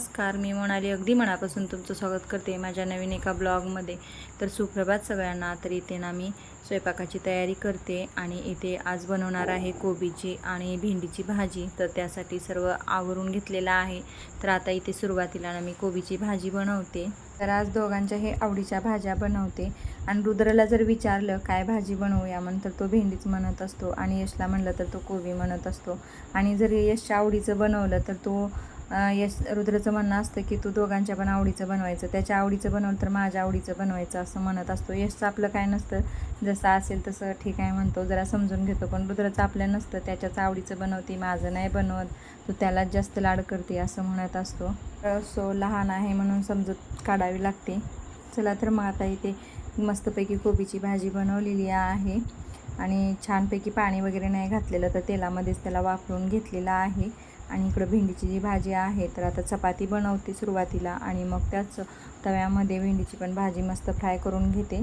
नमस्कार मी मोनाली. अगदी मनापासून तुमचं स्वागत करते माझ्या नवीन एका ब्लॉगमध्ये. तर सुप्रभात सगळ्यांना. तर इथे ना मी स्वयंपाकाची तयारी करते आणि इथे आज बनवणार आहे कोबीची आणि भेंडीची भाजी. तर त्यासाठी सर्व आवरून घेतलेलं आहे. तर आता इथे सुरुवातीला ना मी कोबीची भाजी बनवते. तर आज दोघांच्या हे आवडीच्या भाज्या बनवते. आणि रुद्रला जर विचारलं काय भाजी बनवूया? म्हणतर तर तो भेंडीच म्हणत असतो. आणि यशला म्हणलं तर तो कोबी म्हणत असतो. आणि जर यशच्या आवडीचं बनवलं तर तो यश रुद्रचं म्हणणं असतं की तू दोघांच्या पण आवडीचं बनवायचं. त्याच्या आवडीचं बनवलं तर माझ्या आवडीचं बनवायचं असं म्हणत असतो. यशचं आपलं काय नसतं. जसं असेल तसं ठीक आहे म्हणतो. जरा समजून घेतो. पण रुद्रचं आपलं नसतं. त्याच्याच आवडीचं बनवते माझं नाही बनवत. तू त्याला जास्त लाड करते असं म्हणत असतो. सो लहान आहे म्हणून समजूत काढावी लागते. चला तर मग आता इथे मस्तपैकी कोबीची भाजी बनवलेली आहे. आणि छानपैकी पाणी वगैरे नाही घातलेलं तर तेलामध्येच त्याला वापरून घेतलेलं आहे. आणि इकडं भेंडीची जी भाजी आहे तर आता चपाती बनवते सुरुवातीला आणि मग त्याच तव्यामध्ये भेंडीची पण भाजी मस्त फ्राय करून घेते.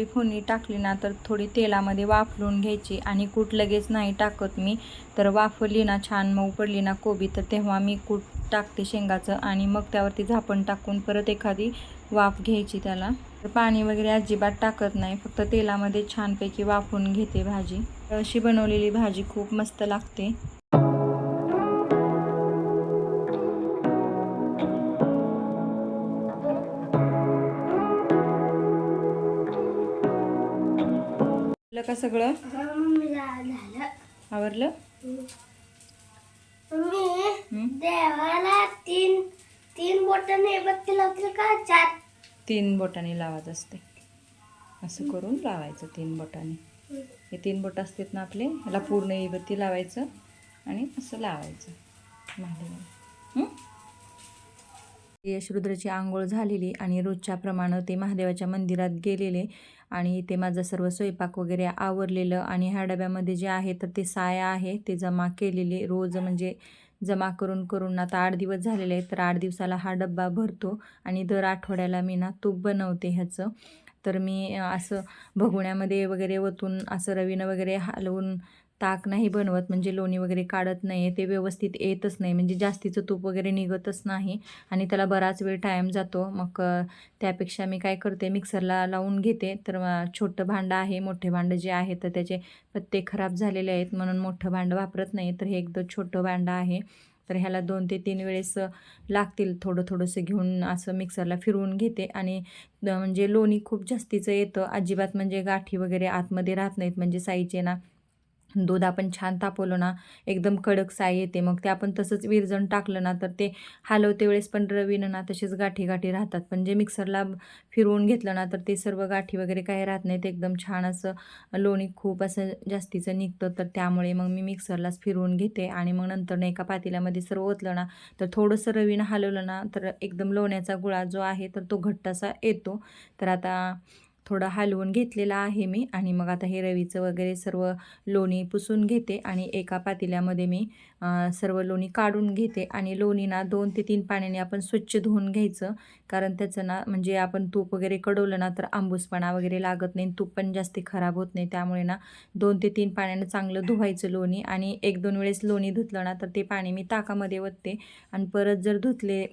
तर कोबी फोडणी टाकली ना तर थोडी तेलामध्ये वाफलून घ्यायची आणि कूट लगेच नाही टाकत मी. तर वाफरली ना छान मऊ पडली ना कोबी तर तेव्हा मी कूट टाकते शेंगाचं आणि मग त्यावरती झापण टाकून परत एखादी वाफ घ्यायची त्याला. तर पाणी वगैरे अजिबात टाकत नाही फक्त तेलामध्ये छानपैकी वाफून घेते भाजी. अशी बनवलेली भाजी खूप मस्त लागते. का सगळं? आवरलं? देवाला तीन तीन बोट बत्ती लावतील का? चार. तीन बोटाने लावत असते. असं करून लावायचं तीन बोटाने. हे तीन बोट असतात ना आपले ह्याला पूर्ण इबत्ती लावायचं आणि असं लावायचं. महादेवाला? यशरुद्राची आंघोळ झालेली आणि रोजच्या प्रमाणे ते महादेवाच्या मंदिरात गेलेले आणि ते माझं सर्व स्वयंपाक वगैरे आवरलेलं आणि ह्या डब्यामध्ये जे आहे तर ते साया आहे ते जमा केलेले. रोज म्हणजे जमा करून करून आता आठ दिवस झालेले आहेत तर आठ दिवसाला हा डब्बा भरतो आणि दर आठवड्याला मी ना तूप बनवते ह्याचं. तर मी असं भगुण्यामध्ये वगैरे ओतून असं रवीनं वगैरे हलवून ताक नाही बनवत म्हणजे लोणी वगैरे काढत नाही ते व्यवस्थित येतच नाही म्हणजे जास्तीचं तूप वगैरे निघतच नाही आणि त्याला बराच वेळ टाईम जातो. मग त्यापेक्षा मी काय करते मिक्सरला लावून घेते. तर छोटं भांडं आहे मोठे भांडं जे आहे तर त्याचे पत्ते खराब झालेले आहेत म्हणून मोठं भांडं वापरत नाही. तर हे एकदम छोटं भांडं आहे. तर ह्याला दोन ते तीन वेळेस लागतील थोडं थोडंसं घेऊन असं मिक्सरला फिरवून घेते. आणि म्हणजे लोणी खूप जास्तीचं येतं. अजिबात म्हणजे गाठी वगैरे आतमध्ये राहत नाहीत म्हणजे साईचे ना दूध आपण छान तापवलं ना एकदम कडक साय येते. मग ते आपण तसंच विरजण टाकलं ना तर ते हलवते वेळेस पण रवीनं ना तसेच गाठी गाठी राहतात. पण जे मिक्सरला फिरवून घेतलं ना तर ते सर्व गाठी वगैरे काही राहत नाहीत. एकदम छान असं लोणी खूप असं जास्तीचं निघतं. तर त्यामुळे मग मी मिक्सरलाच फिरवून घेते. आणि मग नंतर एका पातेल्यामध्ये सर्व ओतलं ना तर थोडंसं रवीनं हलवलं ना तर एकदम लोण्याचा गुळा जो आहे तर तो घट्ट असा येतो. तर आता थोडं हलवून घेतलेला आहे मी आणि मग आता हे रवीचं वगैरे सर्व लोणी पुसून घेते आणि एका पातेल्यामध्ये मी सर्व लोणी काढून घेते आणि लोणी ना दोन ते तीन पाण्याने आपण स्वच्छ धुवून घ्यायचं. कारण त्याचं ना म्हणजे आपण तूप वगैरे कडवलं ना तर आंबूसपणा वगैरे लागत नाही तूप पण जास्त खराब होत नाही. त्यामुळे ना दोन ते तीन पाण्यानं चांगलं धुवायचं लोणी आणि एक दोन वेळेस लोणी धुतलं ना तर ते पाणी मी ताकामध्ये ओतते. आणि परत जर धुतले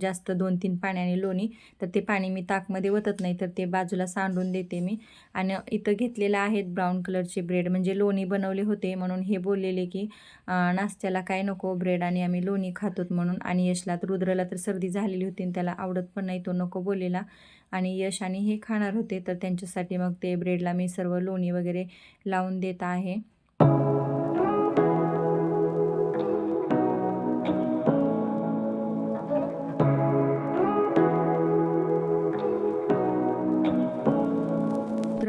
जास्त दोन तीन पाण्याने लोणी तर ते पाणी मी ताकमध्ये ओतत नाही तर ते बाजूला सांडून देते मी. आणि इथं घेतलेलं आहेत ब्राऊन कलरचे ब्रेड म्हणजे लोणी बनवले होते म्हणून हे बोललेले की नाश्त्या त्याला काय नको ब्रेड आणि आम्ही लोणी खातोत म्हणून. आणि यशला तर रुद्रला तर सर्दी झालेली होती आणि त्याला आवडत पण नाही तो नको बोलेला. आणि यश आणि हे खाणार होते तर त्यांच्यासाठी मग ते ब्रेडला मी सर्व लोणी वगैरे लावून देत आहे.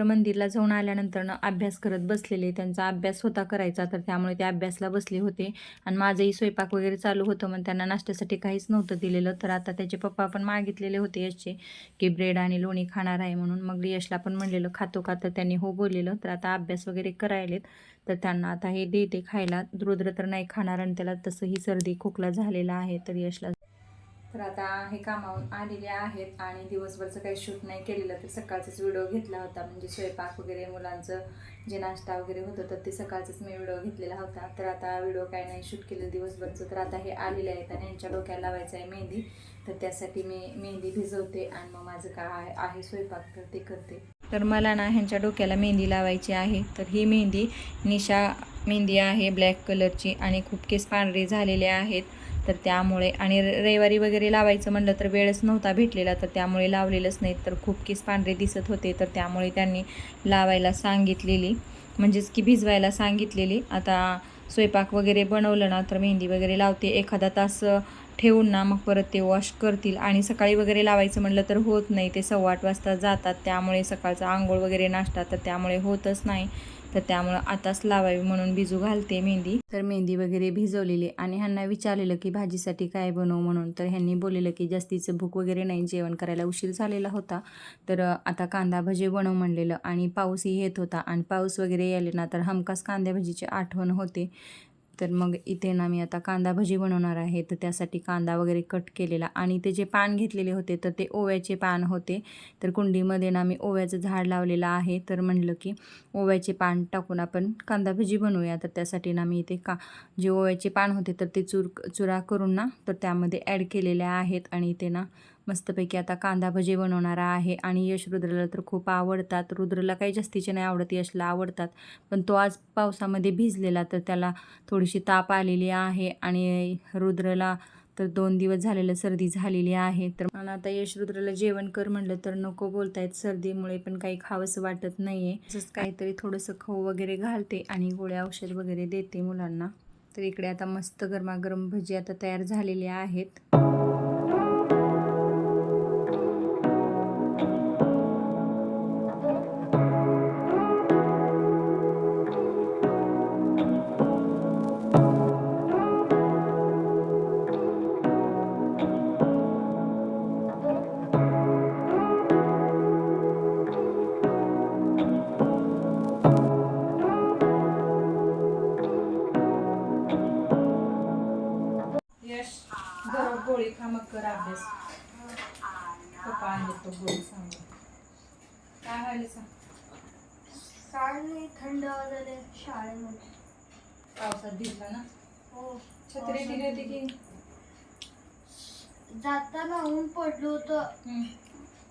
मंदिरला जाऊन आल्यानंतरनं अभ्यास करत बसलेले. त्यांचा अभ्यास होता करायचा तर त्यामुळे ते अभ्यासला बसले होते. आणि माझंही स्वयंपाक वगैरे चालू होतं मग त्यांना नाश्त्यासाठी काहीच नव्हतं दिलेलं. तर आता त्याचे पप्पा पण मागितलेले होते यशचे की ब्रेड आणि लोणी खाणार आहे म्हणून. मग यशला पण म्हणलेलं खातो का? तर त्यांनी हो बोललेलं. तर आता अभ्यास वगैरे करायलेत. तर त्यांना आता हे देते खायला. रुद्र तर नाही खाणार आणि त्याला तसंही सर्दी खोकला झालेला आहे. तर यशला तर आता हे कामावर आलेले आहेत आणि दिवसभरचं काही शूट नाही केलेलं तर सकाळचाच व्हिडिओ घेतला होता. म्हणजे स्वयंपाक वगैरे मुलांचं जे नाश्ता वगैरे होतं तर ते सकाळचाच मी व्हिडिओ घेतलेला होता. तर आता व्हिडिओ काय नाही शूट केलं दिवसभरचं. तर आता हे आलेले आहेत आणि यांच्या डोक्याला लावायचं आहे मेहंदी. तर त्यासाठी मी मेहंदी भिजवते आणि मग माझं काय आहे स्वयंपाक तर ते करते. तर मला ना ह्यांच्या डोक्याला मेहंदी लावायची आहे. तर ही मेहंदी निशा मेहंदी आहे ब्लॅक कलरची आणि खूप केस पांढरे झालेले आहेत. तर त्यामुळे आणि र- रविवारी वगैरे लावायचं म्हणलं तर वेळच नव्हता भेटलेला तर त्यामुळे लावलेलंच नाही. तर खूप केस पांढरे दिसत होते तर त्यामुळे त्यांनी लावायला सांगितलेली. म्हणजेच की भिजवायला सांगितलेली. आता स्वयंपाक वगैरे बनवलं ना तर मेहंदी वगैरे लावते. एखादा तास ठेवून ना मग परत ते वॉश करतील. आणि सकाळी वगैरे लावायचं म्हणलं तर होत नाही. ते सव्वा आठ वाजता जातात. त्यामुळे सकाळचा आंघोळ वगैरे नाश्ता तर त्यामुळे होतच नाही. तर त्यामुळं आताच लावावी म्हणून भिजू घालते मेहंदी. तर मेहंदी वगैरे भिजवलेली आणि ह्यांना विचारलेलं की भाजीसाठी काय बनवू म्हणून. तर ह्यांनी बोललेलं की जास्तीचं भूक वगैरे नाही जेवण करायला उशीर झालेला होता. तर आता कांदा भजी बनव म्हणलेलं आणि पाऊसही येत होता आणि पाऊस वगैरे यायले ना तर हमखास कांद्या भजीची आठवण होते. तर मग इथे ना मी आता कांदा भजी बनवणार आहे. तर त्यासाठी कांदा वगैरे कट केलेला आणि ते जे पान घेतलेले होते तर ते ओव्याचे पान होते. तर कुंडीमध्ये ना मी ओव्याचं झाड लावलेलं आहे. तर म्हणलं की ओव्याचे पान टाकून आपण कांदा भजी बनवूया. तर त्यासाठी ना मी इथे का जे ओव्याचे पान होते तर ते चूर चुरा करून ना तर त्यामध्ये ॲड केलेले आहेत. आणि इथे ना मस्तपैकी आता कांदा भजी बनवणारा आहे आणि यश रुद्रला तर खूप आवडतात. रुद्रला काही जास्तीचे नाही आवडत यशला आवडतात. पण तो आज पावसामध्ये भिजलेला तर त्याला थोडीशी ताप आलेली आहे आणि रुद्रला तर दोन दिवस झालेलं सर्दी झालेली आहे. तर मला आता यश रुद्रला जेवण कर म्हणलं तर नको बोलतायत सर्दीमुळे पण काही खावंसं वाटत नाही आहे तसंच काहीतरी थोडंसं खाऊ वगैरे घालते आणि गोळ्या औषध वगैरे देते मुलांना. तर इकडे आता मस्त गरमागरम भजी आता तयार झालेली आहेत. अभ्यास. पप्पा आणले तो गोळी सांग काय व्हायला सांग? काय नाही थंड वगैरे शाळेमध्ये. पावसात भिजला ना? हो छत्री दिली होती की? जाताना ऊन पडलं होतं. हम्म.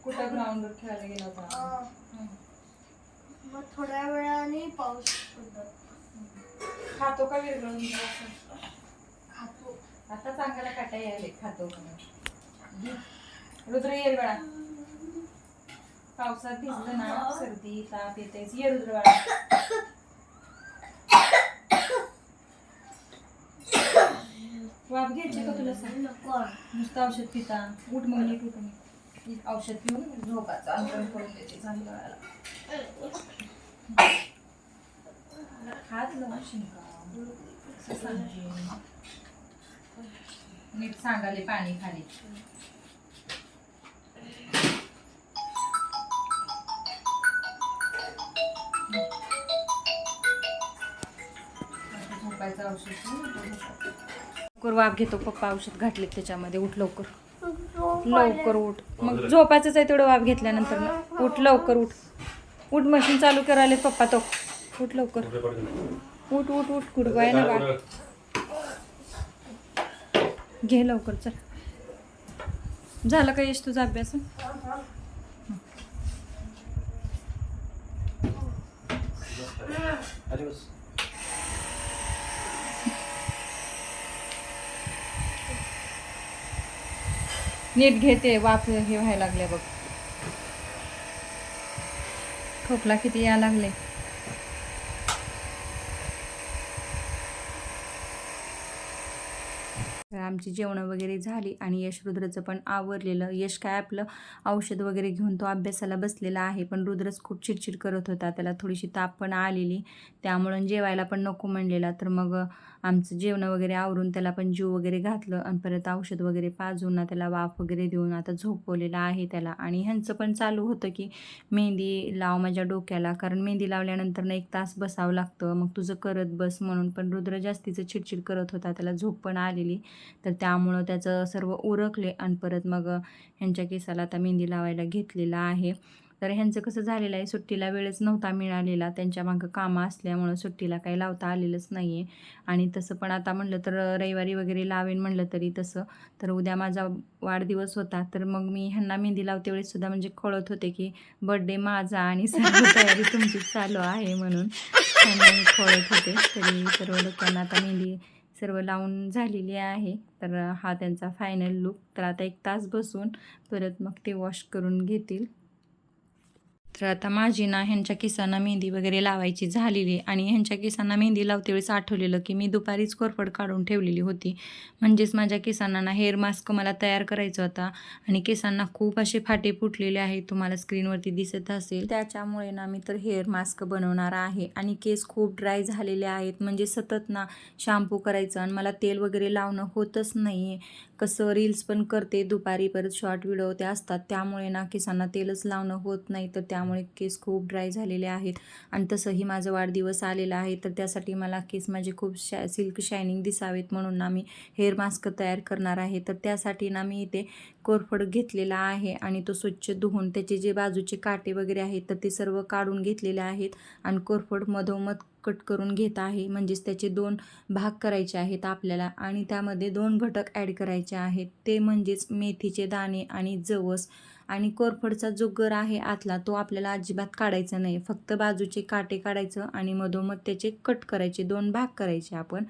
कुठं ग्राउंडवर खेळायला गेला होता? अं, हम्म. मग थोड्या वेळाने पाऊस पडलं. खातो का विरघळून? जरासं? खातो. आता चांगला काटा यायले खातो. का नाही. रुद्र ये बाळा. पावसात भिजलं ना सर्दी ताप येते ये रुद्र बाळा. वाफ घ्यायची का तुला सांग? नको. नुसतं औषध पिता. उठ मग नीट उठ मग. औषध पिऊन झोपाचं अंतरण करून देते चांगलं वेळाला खात ना शिंका. नीट सांगाले पाणी खाली. झोपायचं औषध वाफ घेतो पप्पा औषध घातले त्याच्यामध्ये उठ लवकर. लवकर उठ. मग झोपायचंच आहे तेवढं वाफ घेतल्यानंतर ना. उठ लवकर उठ. उठ मशीन चालू करायला पप्पा तो. उठ लवकर. उठ उठ उठ. आहे ना बा घे लवकर चल. झालं का यश तुझा अभ्यास? नीट घेते वाफ हे व्हायला लागले बघ. खोकला किती या लागले. आमची जेवणं वगैरे झाली आणि यश रुद्रचं पण आवरलेलं. यश काय आपलं औषध वगैरे घेऊन तो अभ्यासाला बसलेला आहे पण रुद्रच खूप चिडचिड करत होता. त्याला थोडीशी ताप पण आलेली. त्यामुळं जेवायला पण नको म्हणलेला. तर मग आमचं जेवण वगैरे आवरून त्याला पण जीव वगैरे घातलं आणि परत औषध वगैरे पाजून ना त्याला वाफ वगैरे देऊन आता झोपवलेला आहे त्याला. आणि ह्यांचं पण चालू होतं की मेहंदी लाव माझ्या डोक्याला कारण मेहंदी लावल्यानंतर ना एक तास बसावं लागतं. मग तुझं करत बस म्हणून पण रुद्र जास्तीचं चिडचिड करत होता त्याला झोप पण आलेली. तर त्यामुळं त्याचं सर्व उरकले आणि परत मग ह्यांच्या केसाला आता मेहंदी लावायला घेतलेला आहे. तर ह्यांचं कसं झालेलं आहे सुट्टीला वेळच नव्हता मिळालेला त्यांच्या मागं कामं असल्यामुळं सुट्टीला काही लावता आलेलंच नाही आहे आणि तसं पण आता म्हणलं तर रविवारी वगैरे लावेन म्हणलं तरी तसं. तर उद्या माझा वाढदिवस होता तर मग मी ह्यांना मेहंदी लावते वेळेससुद्धा म्हणजे कळत होते की बड्डे माझा आणि तयारी तुमची चालू आहे म्हणून मी कळत होते. तरी सर्व लोकांना आता मेहंदी सर्व लावून झालेली आहे. तर हा त्यांचा फायनल लुक तर आता एक तास बसून परत मग ते वॉश करून घेतील. तर आता माझी ना ह्यांच्या केसांना मेहंदी वगैरे लावायची झालेली आणि ह्यांच्या केसांना मेहंदी लावते वेळेस आठवलेलं की मी दुपारीच कोरफड काढून ठेवलेली होती. म्हणजेच माझ्या केसांना ना हेअर मास्क मला तयार करायचा होता. आणि केसांना खूप असे फाटे फुटलेले आहेत. तुम्हाला स्क्रीनवरती दिसत असेल. त्याच्यामुळे ना मी तर हेअर मास्क बनवणार आहे. आणि केस खूप ड्राय झालेले आहेत. म्हणजे सतत ना शॅम्पू करायचं आणि मला तेल वगैरे लावणं होतच नाही आहे कसं रील्स पण करते. दुपारी परत शॉर्ट व्हिडिओ ते असतात. त्यामुळे ना केसांना तेलच लावणं होत नाही. तर त्यामुळे त्यामुळे केस खूप ड्राय झालेले आहेत. आणि तसंही माझा वाढदिवस आलेला आहे तर त्यासाठी मला केस माझे खूप शा सिल्क शायनिंग दिसावेत म्हणून ना मी हेअर मास्क तयार करणार आहे. तर त्यासाठी ना मी इथे कोरफड घेतलेला आहे आणि तो स्वच्छ धुवून त्याचे जे बाजूचे काटे वगैरे आहेत तर ते सर्व काढून घेतलेले आहेत आणि कोरफड मधोमध कट करून घेत आहे. म्हणजेच त्याचे दोन भाग करायचे आहेत आपल्याला आणि त्यामध्ये दोन घटक ॲड करायचे आहेत. ते म्हणजेच मेथीचे दाणे आणि जवस. आणि कोरफडचा जो गर आहे आतला तो आपल्याला अजिबात काढायचा नाही फक्त बाजूचे काटे काढायचं आणि मधोमध त्याचे कट करायचे दोन भाग करायचे आपण.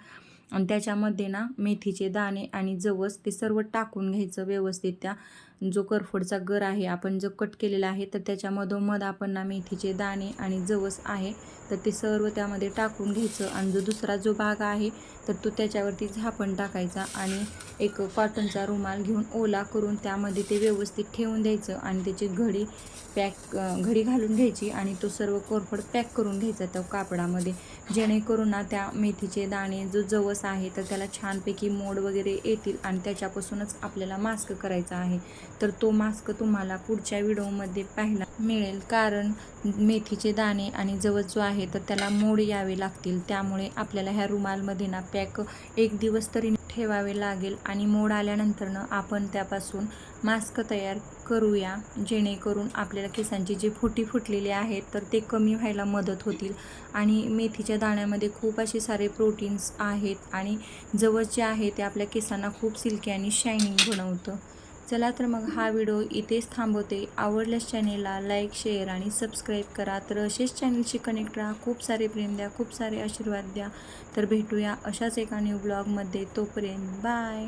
आणि त्याच्यामध्ये ना मेथीचे दाणे आणि जवस ते सर्व टाकून घ्यायचं व्यवस्थित त्या जो करफोडचा गर आहे आपण जो कट केलेला आहे तर त्याच्यामधोमध आपण ना मेथीचे दाणे आणि जवस आहे तर ते सर्व त्यामध्ये टाकून घ्यायचं. आणि जो दुसरा जो भाग आहे तर तो त्याच्यावरती झापण टाकायचा आणि एक कॉटनचा रुमाल घेऊन ओला करून त्यामध्ये ते व्यवस्थित ठेवून द्यायचं आणि त्याची घडी पॅक घडी घालून घ्यायची आणि तो सर्व कोरफड पॅक करून घ्यायचा त्या कापडामध्ये. जेणेकरून ना त्या मेथीचे दाणे जो जवस आहे तर त्याला छानपैकी मोड वगैरे येतील आणि त्याच्यापासूनच आपल्याला मास्क करायचा आहे. तर तो मास्क तुम्हाला पुढच्या व्हिडिओमध्ये पाहायला मिळेल. कारण मेथीचे दाणे आणि जवस जो आहे तर त्याला मोड यावे लागतील. त्यामुळे आपल्याला ह्या रुमालमध्ये ना पॅक एक दिवस तरी ठेवावे लागेल आणि मोड आल्यानंतरनं आपण त्यापासून मास्क तयार करूया. जेणेकरून आपल्याला केसांची जी फुटी फुटलेली आहेत तर ते कमी व्हायला मदत होतील. आणि मेथीच्या दाण्यामध्ये खूप असे सारे प्रोटीन्स आहेत आणि जवस जे आहे ते आपल्या केसांना खूप सिल्की आणि शायनिंग बनवतं. चला तर मग हा व्हिडिओ इथेच थांबवते. आवडल्यास चॅनेलला लाईक शेअर आणि सबस्क्राईब करा. तर असेच चॅनलशी कनेक्ट राहा. खूप सारे प्रेम द्या खूप सारे आशीर्वाद द्या. तर भेटूया अशाच एका न्यू ब्लॉगमध्ये तोपर्यंत बाय